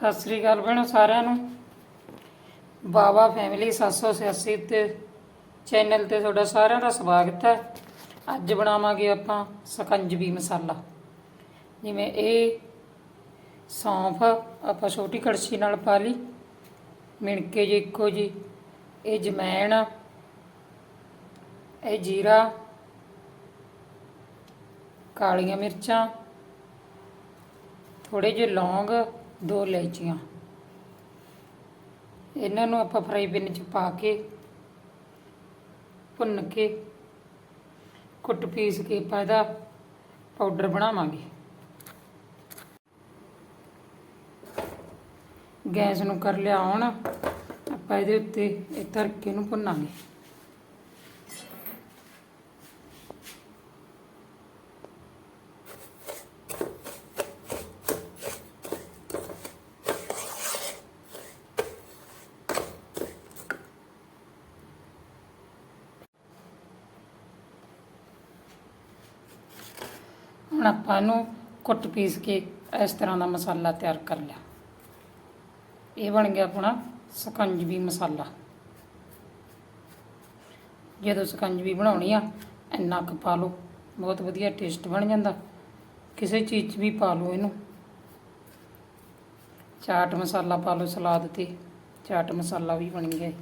ਸਤਿ ਸ੍ਰੀ ਅਕਾਲ ਭੈਣੋ ਸਾਰਿਆਂ ਨੂੰ। ਬਾਬਾ ਫੈਮਿਲੀ 786 ਤੇ ਚੈਨਲ ਤੇ ਤੁਹਾਡਾ ਸਾਰਿਆਂ ਦਾ ਸਵਾਗਤ ਹੈ। ਅੱਜ ਬਣਾਵਾਂਗੇ ਆਪਾਂ ਸਕੰਜਵੀ ਮਸਾਲਾ। ਜਿਵੇਂ ਇਹ ਸੌਂਫ ਆਪਾਂ ਛੋਟੀ ਕੜਛੀ ਨਾਲ ਪਾ ਲਈ। ਮਿਣਕੇ ਜੀ ਇੱਕੋ ਜੀ ਇਹ ਜਮੈਣ, ਇਹ ਜੀਰਾ, ਕਾਲੀਆਂ ਮਿਰਚਾਂ ਥੋੜੇ ਜਿਹੇ ਲੌਂਗ ਦੋ ਇਲਾਇਚੀਆਂ। ਇਹਨਾਂ ਨੂੰ ਆਪਾਂ ਫਰਾਈ ਪੈਨ 'ਚ ਪਾ ਕੇ, ਭੁੰਨ ਕੇ, ਕੁੱਟ ਪੀਸ ਕੇ ਆਪਾਂ ਇਹਦਾ ਪਾਊਡਰ ਬਣਾਵਾਂਗੇ। ਗੈਸ ਨੂੰ ਕਰ ਲਿਆ ਹੁਣ ਆਪਾਂ ਇਹਦੇ ਉੱਤੇ ਇਹ ਤੜਕੇ ਨੂੰ ਭੁੰਨਾਂਗੇ। ਹੁਣ ਆਪਾਂ ਇਹਨੂੰ ਕੁੱਟ ਪੀਸ ਕੇ ਇਸ ਤਰ੍ਹਾਂ ਦਾ ਮਸਾਲਾ ਤਿਆਰ ਕਰ ਲਿਆ। ਇਹ ਬਣ ਗਿਆ ਆਪਣਾ ਸਕੰਜਵੀ ਮਸਾਲਾ। ਜਦੋਂ ਸਕੰਜਵੀ ਬਣਾਉਣੀ ਆ, ਇੰਨਾ ਕੁ ਪਾ ਲਓ, ਬਹੁਤ ਵਧੀਆ ਟੇਸਟ ਬਣ ਜਾਂਦਾ। ਕਿਸੇ ਚੀਜ਼ 'ਚ ਵੀ ਪਾ ਲਓ ਇਹਨੂੰ। ਚਾਟ ਮਸਾਲਾ ਪਾ ਲਓ ਸਲਾਦ ਤੇ, ਚਾਟ ਮਸਾਲਾ ਵੀ ਬਣ ਗਿਆ ਇਹ।